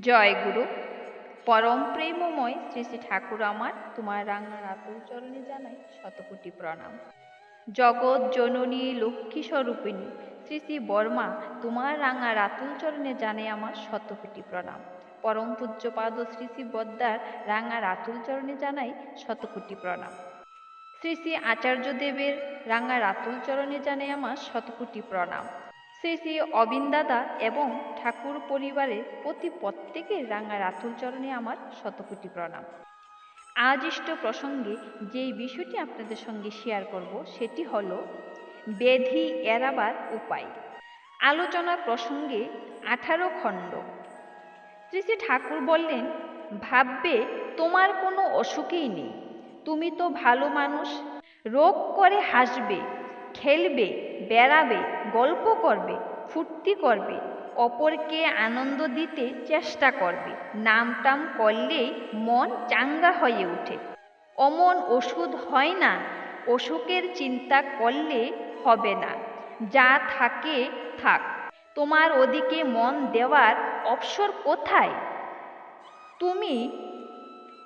জয় গুরু। পরম প্রেমময় শ্রী শ্রী ঠাকুর আমার, তোমার রাঙা রাতুল চরণে জানাই শতকোটি প্রণাম। জগৎ জননী লক্ষ্মী স্বরূপিণী, শ্রী শ্রী বর্মা, তোমার রাঙা রাতুল চরণে জানাই আমার শতকোটি প্রণাম। পরম পূজ্যপাদ শ্রী শ্রী বদ্দার রাঙা রাতুল চরণে জানাই শতকোটি প্রণাম। শ্রী শ্রী আচার্যদেবের রাঙা রাতুল চরণে জানাই আমার শতকোটি প্রণাম। শ্রী শ্রী অবিন্দাদা এবং ঠাকুর পরিবারের প্রতি প্রত্যেকের রাঙা রাতুল চরণে আমার শতকোটি প্রণাম। আজ ইষ্ট প্রসঙ্গে যেই বিষয়টি আপনাদের সঙ্গে শেয়ার করব, সেটি হল ব্যাধি এড়াবার উপায়। আলোচনা প্রসঙ্গে আঠারো খণ্ড। শ্রী শ্রী ঠাকুর বললেন, ভাববে, তোমার কোনো অসুখই নেই। তুমি তো ভালো মানুষ। রোগ করে হাসবে। খেলবে, বেড়াবে, গল্প করবে, ফুর্তি করবে, অপরকে আনন্দ দিতে চেষ্টা করবে। নাম টাম করলেই মন চাঙ্গা হয়ে ওঠে। অমন ওষুধ হয় না অসুখের চিন্তা করলে হবে না। যা থাকে, থাক। তোমার ওদিকে মন দেওয়ার অবসর কোথায়? তুমি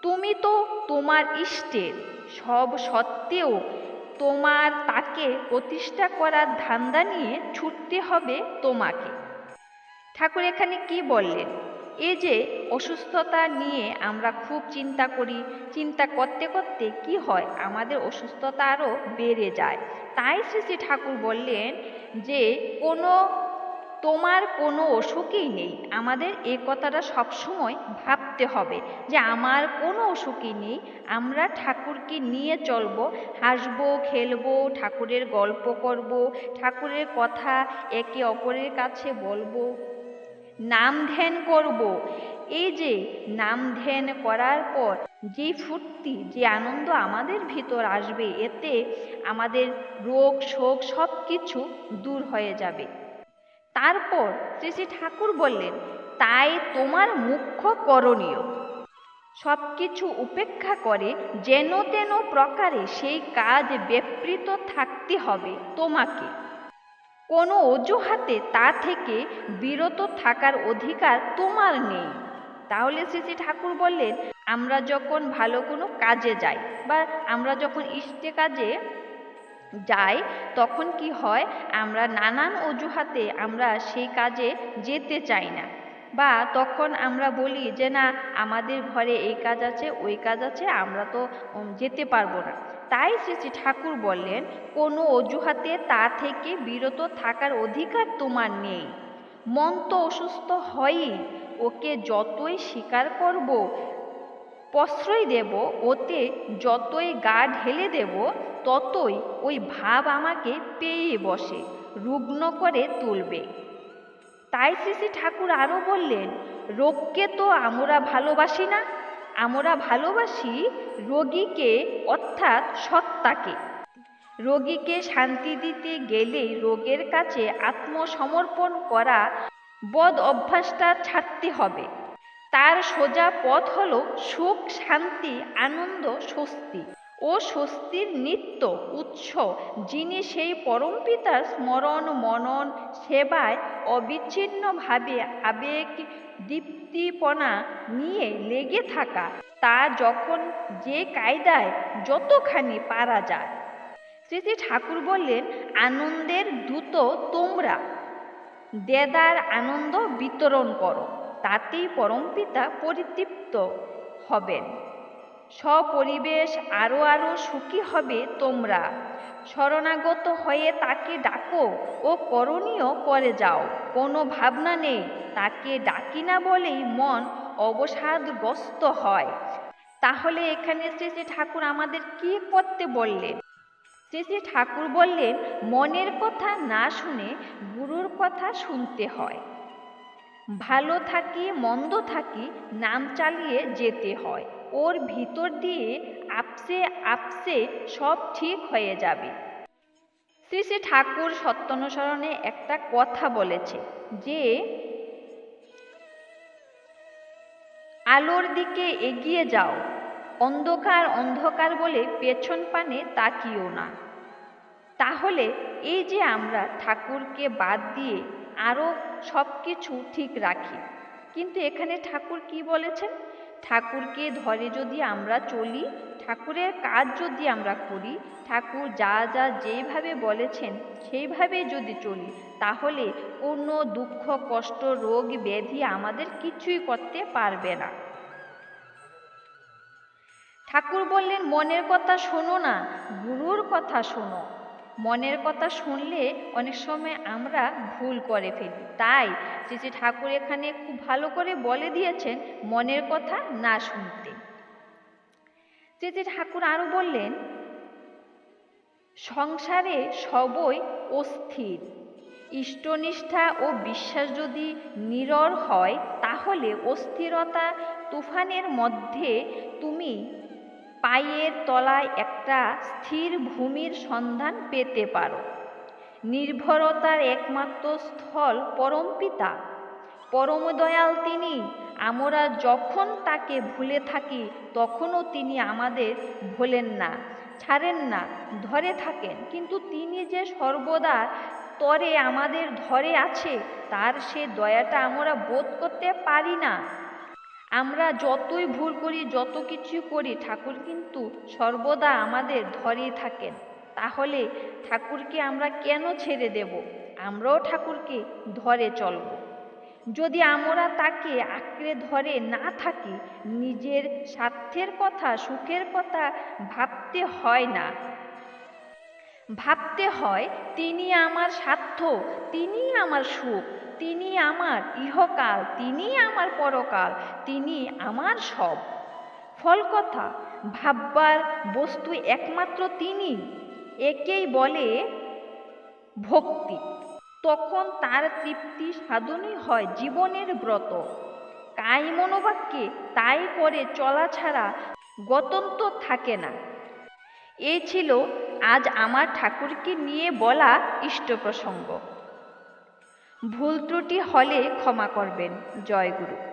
তুমি তো তোমার ইষ্টের। সব সত্ত্বেও তোমার তাকে প্রতিষ্ঠা করার ধান্দা নিয়ে ছুটতে হবে তোমাকে। ঠাকুর এখানে কি বললেন? এ যে অসুস্থতা নিয়ে আমরা খুব চিন্তা করি, চিন্তা করতে করতে কি হয়? আমাদের অসুস্থতা আরও বেড়ে যায়। তাই শ্রী শ্রী ঠাকুর বললেন যে কোনো তোমার কোনো অসুখই নেই। আমাদের এ কথাটা সবসময় ভাবতে হবে যে আমার কোনো অসুখই নেই। আমরা ঠাকুরকে নিয়ে চলব, হাসবো, খেলব, ঠাকুরের গল্প করব, ঠাকুরের কথা একে অপরের কাছে বলব। নাম ধ্যান করব। এই যে নাম ধ্যান করার পর যে ফুর্তি, যে আনন্দ আমাদের ভিতর আসবে, এতে আমাদের রোগ, শোক সব কিছু দূর হয়ে যাবে। তারপর শ্রী শ্রী ঠাকুর বললেন, তাই তোমার মুখ্য করণীয়। সব কিছু উপেক্ষা করে যেন তেন প্রকারে সেই কাজ ব্যাপৃত থাকতে হবে তোমাকে। কোনো অজুহাতে তা থেকে বিরত থাকার অধিকার তোমার নেই। তাহলে শ্রী ঠাকুর বললেন, আমরা যখন ভালো কোনো কাজে যাই বা আমরা যখন ইষ্টে কাজে যাই, তখন কি হয়, আমরা নানান অজুহাতে আমরা সেই কাজে যেতে চাই না। বা তখন আমরা বলি যে, না, আমাদের ঘরে এই কাজ আছে, ওই কাজ আছে, আমরা তো যেতে পারব না। তাই শ্রী শ্রী ঠাকুর বললেন, কোনো অজুহাতে তা থেকে বিরত থাকার অধিকার তোমার নেই। মন তো অসুস্থ হয়ই, ওকে যতই স্বীকার করব প্রশ্রয় দেব, ওতে যতই গা ঢেলে দেব, ততই ওই ভাব আমাকে পেয়ে বসে, রুগ্ন করে তুলবে। তাই শ্রী ঠাকুর আরও বললেন, রোগকে তো আমরা ভালোবাসি না, আমরা ভালোবাসি রোগীকে, অর্থাৎ সত্তাকে। রোগীকে শান্তি দিতে গেলে রোগের কাছে আত্মসমর্পণ করা বদ অভ্যাসটা ছাড়তে হবে। তার সোজা পথ হল সুখ, শান্তি, আনন্দ, স্বস্তি ও স্বস্তির নিত্য উৎস যিনি সেই পরমপিতার স্মরণ, মনন, সেবায় অবিচ্ছিন্নভাবে আবেগ, দীপ্তিপনা নিয়ে লেগে থাকা। তা যখন যে কায়দায় যতখানি পারা যায়। শ্রী শ্রী ঠাকুর বললেন, আনন্দের দূত তোমরা। দেদার আনন্দ বিতরণ করো। তাতেই পরমপিতা পরিতৃপ্ত হবেন। স্বপরিবেশ আরও আরও সুখী হবে তোমরা। শরণাগত হয়ে তাকে ডাকো ও করণীয় করে যাও। কোনো ভাবনা নেই, তাকে ডাকি না বলেই মন অবসাদগ্রস্ত হয়। তাহলে এখানে শ্রী শ্রী ঠাকুর আমাদের কি করতে বললেন? শ্রী শ্রী ঠাকুর বললেন, মনের কথা না শুনে গুরুর কথা শুনতে হয়। ভালো থাকি, মন্দ থাকি, নাম চালিয়ে যেতে হয়। ওর ভিতর দিয়ে আপসে আপসে সব ঠিক হয়ে যাবে। শ্রী শ্রী ঠাকুর সত্যানুসরণে একটা কথা বলেছে যে, আলোর দিকে এগিয়ে যাও। অন্ধকার অন্ধকার বলে পেছন পানে তাকিও না। তাহলে এই যে আমরা ঠাকুরকে বাদ দিয়ে আরও সব কিছু ঠিক রাখি। কিন্তু এখানে ঠাকুর কি বলেছেন? ঠাকুরকে ধরে যদি আমরা চলি, ঠাকুরের কাজ যদি আমরা করি, ঠাকুর যা যা যেভাবে বলেছেন সেইভাবে যদি চলি, তাহলে কোনো দুঃখ, কষ্ট, রোগ, ব্যাধি আমাদের কিছুই করতে পারবে না। ঠাকুর বললেন, মনের কথা শোনো না, গুরুর কথা শোনো। মনের কথা শুনলে অনেক সময় আমরা ভুল করে ফেলি। তাই শ্রী ঠাকুর এখানে খুব ভালো করে বলে দিয়েছেন মনের কথা না শুনতে। শ্রী ঠাকুর আরও বললেন, সংসারে সবই অস্থির। ইষ্টনিষ্ঠা ও বিশ্বাস যদি নিরর হয়, তাহলে অস্থিরতা তুফানের মধ্যে তুমি পায়ের তলায় একটা স্থির ভূমির সন্ধান পেতে পারো। নির্ভরতার একমাত্র স্থল পরমপিতা পরম দয়াল তিনি। আমরা যখন তাকে ভুলে থাকি, তখনও তিনি আমাদের ভোলেন না, ছাড়েন না, ধরে থাকেন। কিন্তু তিনি যে সর্বদা তরে আমাদের ধরে আছে, তার সে দয়াটা আমরা বোধ করতে পারি না। আমরা যতই ভুল করি, যত কিছু করি, ঠাকুর কিন্তু সর্বদা আমাদের ধরেই থাকেন। তাহলে ঠাকুরকে আমরা কেন ছেড়ে দেব? আমরাও ঠাকুরকে ধরে চলব। যদি আমরা তাকে আঁকড়ে ধরে না থাকি, নিজের স্বার্থের কথা, সুখের কথা ভাবতে হয় না। ভাবতে হয়, তিনি আমার স্বার্থ তিনি আমার সুখ, তিনি আমার ইহকাল, তিনি আমার পরকাল, তিনি আমার সব। ফল কথা, ভাববার বস্তু একমাত্র তিনি, একেই বলে ভক্তি। তখন তার তৃপ্তি সাধনই হয় জীবনের ব্রত। কাই মনোবাক্যে তাই করে চলা ছাড়া গতন্ত থাকে না। এই ছিল আজ আমার ঠাকুরকে নিয়ে বলা ইষ্ট প্রসঙ্গ। ভুল ত্রুটি হলে ক্ষমা করবেন জয় গুরু।